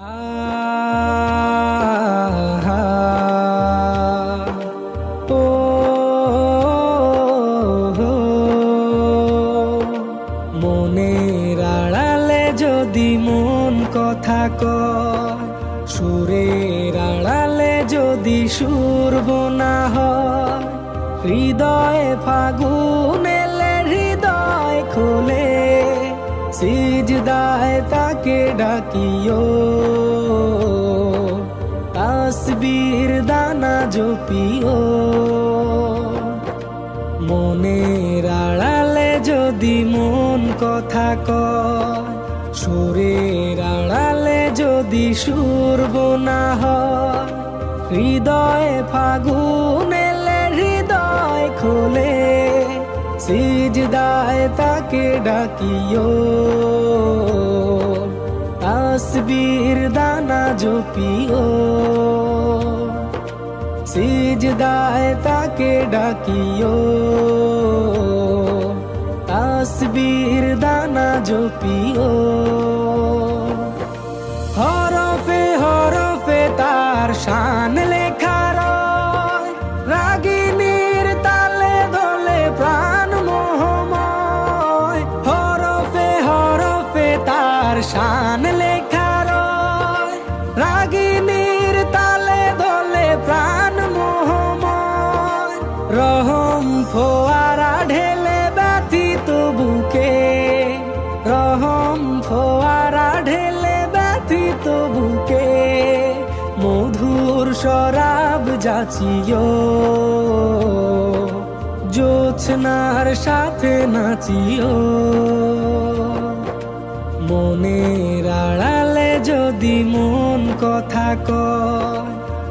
মনের আড়ালে যদি মন কথা কয়, সুরের যদি সুর বোনা হয়, হৃদয়ে ফাগুন এলে হৃদয় খোলে, সিজদায় তাকে ডাকিও তাসবীর দানা জপিও মনের আড়ালে যদি মন কথা কয় সুরের আড়ালে যদি সুর বোনা হয় হৃদয়ে ফাগুন এলে হৃদয় খোলে সিজদায় তাকে ডাকিও তাসবীর দানা জপিও সিজদায় তাকে ডাকিও তাসবীর দানা জপিও হরফে হরফে তার শান লেখা রাগিনীর তালে দোলে প্রাণ মোহময় হরফে হরফে তার শান রহম ফোয়ারা ঢেলে ব্যথিত বুকে, মধুর শরাব যাচিও। জোছনার সাথে নাচিও। মনের আড়ালে যদি মন কথা কয়,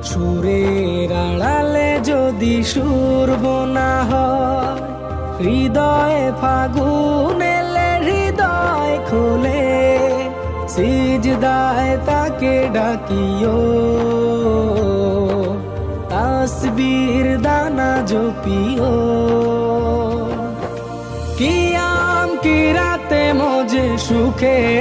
সুরের আড়ালে যদি সুর বোনা হৃদয়ে ফাগুন সিজদায় তাকে ডাকিও। তাসবীর দানা জপিও। কিয়াম কি রাতে মজে সুখের